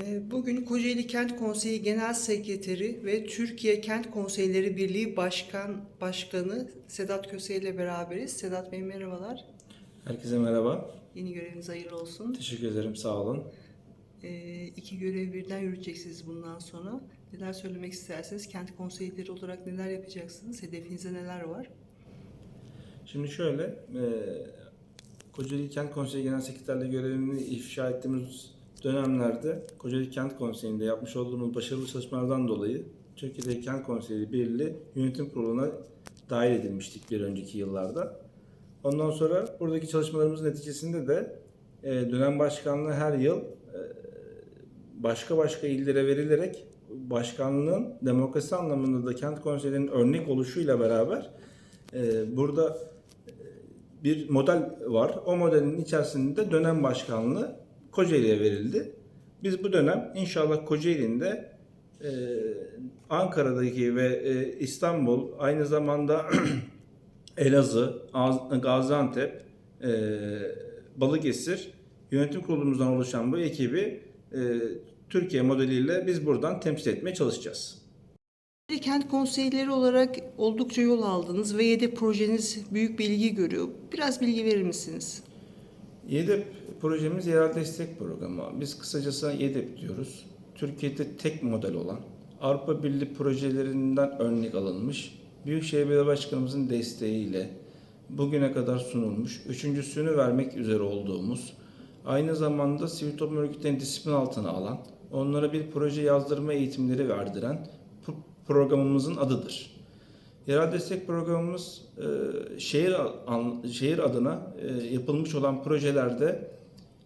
Ee, Bugün Kocaeli Kent Konseyi Genel Sekreteri ve Türkiye Kent Konseyleri Birliği Başkan Başkanı Sedat Köse ile beraberiz. Sedat Bey merhabalar. Herkese merhaba. Yeni göreviniz hayırlı olsun. Teşekkür ederim. Sağ olun. Ee, iki görev birden yürüteceksiniz bundan sonra. Neler söylemek isterseniz kent konseyleri olarak neler yapacaksınız? Hedefinizde neler var? Şimdi şöyle, e, Kocaeli Kent Konseyi Genel Sekreterliği görevini ifşa ettiğimiz dönemlerde Kocaeli Kent Konseyi'nde yapmış olduğumuz başarılı çalışmalardan dolayı Türkiye'de Kent Konseyi Birliği Yönetim Kurulu'na dahil edilmiştik bir önceki yıllarda. Ondan sonra buradaki çalışmalarımızın neticesinde de e, dönem başkanlığı her yıl e, başka başka illere verilerek başkanlığın demokrasi anlamında da kent konseylerinin örnek oluşuyla beraber e, burada bir model var. O modelin içerisinde dönem başkanlığı Kocaeli'ye verildi. Biz bu dönem inşallah Kocaeli'nin de e, Ankara'daki ve e, İstanbul aynı zamanda Elazığ, Az- Gaziantep, e, Balıkesir yönetim kurulumuzdan oluşan bu ekibi e, Türkiye modeliyle biz buradan temsil etmeye çalışacağız. Kent konseyleri olarak oldukça yol aldınız ve YEDE projeniz büyük bir ilgi görüyor. Biraz bilgi verir misiniz? YEDEP projemiz yerel destek programı. Biz kısacası YEDEP diyoruz. Türkiye'de tek model olan Avrupa Birliği projelerinden örnek alınmış Büyükşehir Belediye Başkanımızın desteğiyle bugüne kadar sunulmuş, üçüncüsünü vermek üzere olduğumuz, aynı zamanda sivil toplum örgütlerini disiplin altına alan, onlara bir proje yazdırma eğitimleri verdiren pro- programımızın adıdır. Yerel destek programımız e, şehir an- şehir adına e, yapılmış olan projelerde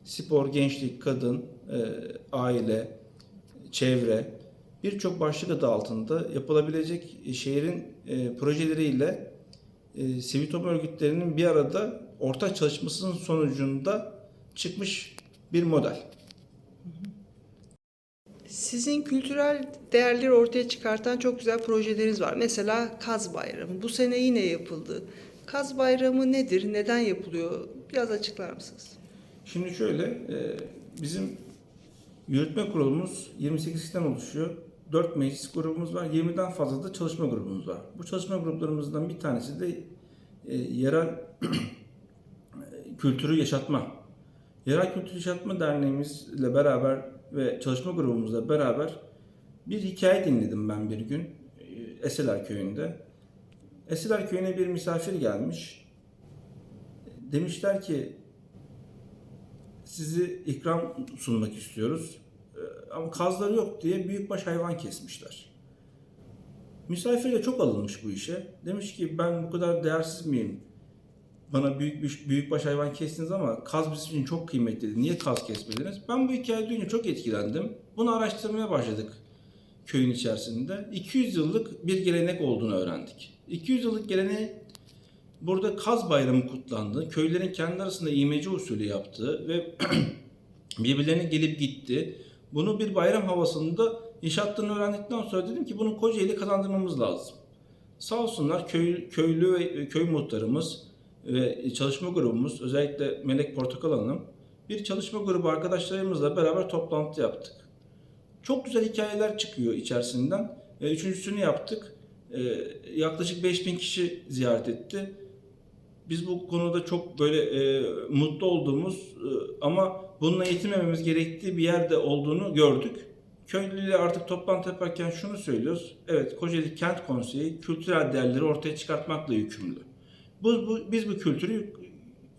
spor, gençlik, kadın, e, aile, çevre birçok başlık adı altında yapılabilecek şehrin e, projeleriyle e, sivil toplum örgütlerinin bir arada ortak çalışmasının sonucunda çıkmış bir model. Sizin kültürel değerleri ortaya çıkartan çok güzel projeleriniz var. Mesela Kaz Bayramı. Bu sene yine yapıldı. Kaz Bayramı nedir? Neden yapılıyor? Biraz açıklar mısınız? Şimdi şöyle, e, bizim yürütme kurulumuz 28 kişiden oluşuyor. 4 meclis grubumuz var, 20'den fazla da çalışma grubumuz var. Bu çalışma gruplarımızdan bir tanesi de e, yerel kültürü yaşatma. Yerel Kültür Yaşatma Derneğimizle beraber ve çalışma grubumuzla beraber bir hikaye dinledim ben bir gün e, Eseler Köyü'nde. Eseler Köyü'ne bir misafir gelmiş. Demişler ki sizi ikram sunmak istiyoruz. Ee, Ama kazları yok diye büyükbaş hayvan kesmişler. Misafir de çok alınmış bu işe. Demiş ki ben bu kadar değersiz miyim? Bana büyük bir büyükbaş hayvan kestiniz ama kaz bizim için çok kıymetliydi. Niye kaz kesmediniz? Ben bu hikaye duyunca çok etkilendim. Bunu araştırmaya başladık köyün içerisinde. 200 yıllık bir gelenek olduğunu öğrendik. 200 yıllık geleneği Burada Kaz Bayramı kutlandı. Köylerin kendi arasında imece usulü yaptığı ve birbirlerine gelip gitti. Bunu bir bayram havasında yaşattığını öğrendikten sonra dedim ki bunu Kocaeli kazandırmamız lazım. Sağ olsunlar köy, köylü ve köy muhtarımız ve çalışma grubumuz özellikle Melek Portakal Hanım bir çalışma grubu arkadaşlarımızla beraber toplantı yaptık. Çok güzel hikayeler çıkıyor içerisinden. Üçüncüsünü yaptık. E, yaklaşık 5000 kişi ziyaret etti. Biz bu konuda çok böyle e, mutlu olduğumuz e, ama bununla yetinmememiz gerektiği bir yerde olduğunu gördük. Köylüyle artık toplantı yaparken şunu söylüyoruz. Evet Kocaeli Kent Konseyi kültürel değerleri ortaya çıkartmakla yükümlü. Bu, bu, biz bu kültürü yuk-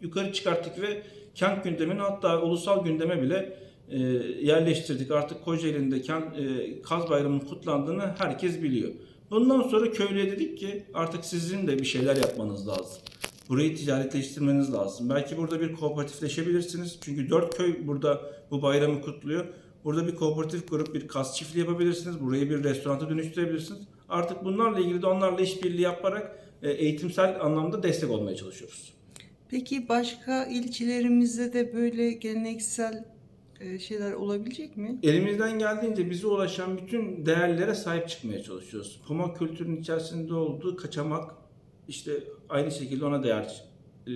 yukarı çıkarttık ve kent gündemine hatta ulusal gündeme bile e, yerleştirdik. Artık Kocaeli'nde kent, e, Kaz Bayramı'nın kutlandığını herkes biliyor. Bundan sonra köylüye dedik ki artık sizin de bir şeyler yapmanız lazım. Burayı ticaretleştirmeniz lazım. Belki burada bir kooperatifleşebilirsiniz. Çünkü dört köy burada bu bayramı kutluyor. Burada bir kooperatif kurup bir kas çiftliği yapabilirsiniz. Burayı bir restoranta dönüştürebilirsiniz. Artık bunlarla ilgili de onlarla işbirliği yaparak eğitimsel anlamda destek olmaya çalışıyoruz. Peki başka ilçelerimizde de böyle geleneksel e, şeyler olabilecek mi? Elimizden geldiğince bize ulaşan bütün değerlere sahip çıkmaya çalışıyoruz. Puma kültürünün içerisinde olduğu kaçamak işte aynı şekilde ona değer e,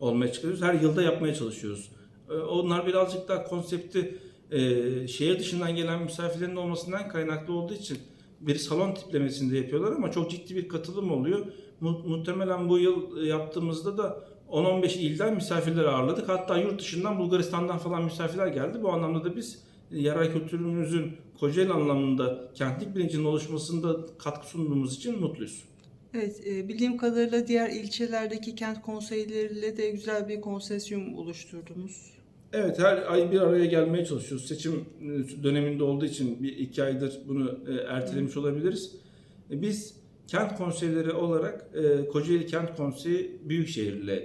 olmaya çıkarıyoruz. Her yılda yapmaya çalışıyoruz. E, Onlar birazcık daha konsepti e, şehir dışından gelen misafirlerin olmasından kaynaklı olduğu için bir salon tiplemesinde yapıyorlar ama çok ciddi bir katılım oluyor. Mu- muhtemelen bu yıl e, yaptığımızda da 10-15 ilden misafirler ağırladık. Hatta yurt dışından Bulgaristan'dan falan misafirler geldi. Bu anlamda da biz e, yerel kültürümüzün Kocaeli anlamında kentlik bilincinin oluşmasında katkı sunduğumuz için mutluyuz. Evet, e, bildiğim kadarıyla diğer ilçelerdeki kent konseyleriyle de güzel bir konsesyum oluşturdunuz. Evet her ay bir araya gelmeye çalışıyoruz. Seçim e, döneminde olduğu için bir iki aydır bunu e, ertelemiş olabiliriz. E, Biz kent konseyleri olarak Kocaeli Kent Konseyi Büyükşehir'le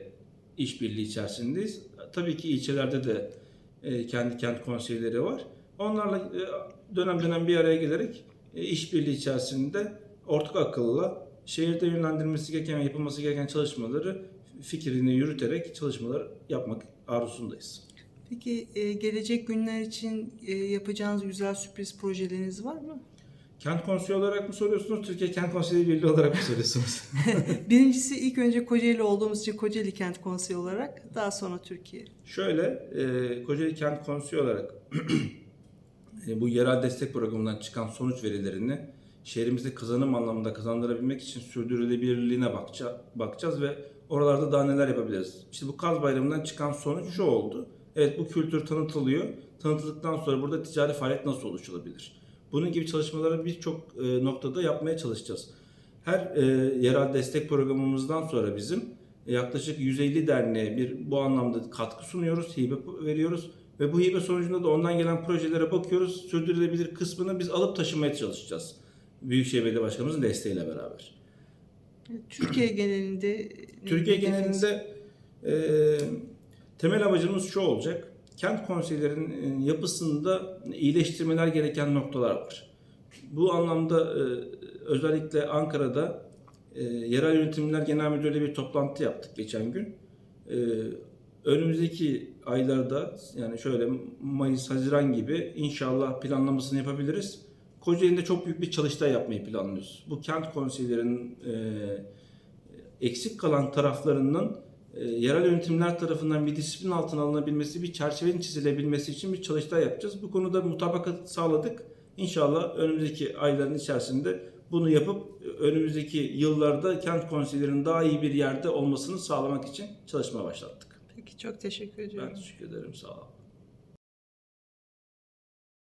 işbirliği içerisindeyiz. Tabii ki ilçelerde de kendi kent konseyleri var. Onlarla dönem dönem bir araya gelerek işbirliği içerisinde ortak akılla şehirde yönlendirilmesi gereken, yapılması gereken çalışmaları fikrini yürüterek çalışmalar yapmak arzusundayız. Peki e, gelecek günler için e, yapacağınız güzel sürpriz projeleriniz var mı? Kent konseyi olarak mı soruyorsunuz, Türkiye Kent Konseyi Birliği olarak mı soruyorsunuz? Birincisi ilk önce Kocaeli olduğumuz için Kocaeli Kent Konseyi olarak, daha sonra Türkiye. Şöyle, e, Kocaeli Kent Konseyi olarak e, bu yerel destek programından çıkan sonuç verilerini şehrimizde kazanım anlamında kazandırabilmek için sürdürülebilirliğine bakça- bakacağız ve oralarda daha neler yapabiliriz. İşte bu Kaz Bayramı'ndan çıkan sonuç şu oldu. Evet bu kültür tanıtılıyor. Tanıtıldıktan sonra burada ticari faaliyet nasıl oluşturulabilir? Bunun gibi çalışmaları birçok e, noktada yapmaya çalışacağız. Her e, yerel destek programımızdan sonra bizim yaklaşık 150 derneğe bir bu anlamda katkı sunuyoruz, hibe veriyoruz ve bu hibe sonucunda da ondan gelen projelere bakıyoruz. Sürdürülebilir kısmını biz alıp taşımaya çalışacağız. Büyükşehir Belediye Başkanımızın desteğiyle beraber. Türkiye genelinde Türkiye genelinde e, temel amacımız şu olacak. Kent konseylerinin e, yapısında iyileştirmeler gereken noktalar var. Bu anlamda e, özellikle Ankara'da e, Yerel Yönetimler Genel Müdürlüğü'yle bir toplantı yaptık geçen gün. Önümüzdeki aylarda yani şöyle Mayıs, Haziran gibi inşallah planlamasını yapabiliriz. Kocaeli'nde çok büyük bir çalıştay yapmayı planlıyoruz. Bu kent konseylerinin eksik kalan taraflarının e, yerel yönetimler tarafından bir disiplin altına alınabilmesi, bir çerçevenin çizilebilmesi için bir çalıştay yapacağız. Bu konuda mutabakat sağladık. İnşallah önümüzdeki ayların içerisinde bunu yapıp e, önümüzdeki yıllarda kent konseylerinin daha iyi bir yerde olmasını sağlamak için çalışma başlattık. Peki çok teşekkür ediyorum. Ben teşekkür ederim. Sağ olun.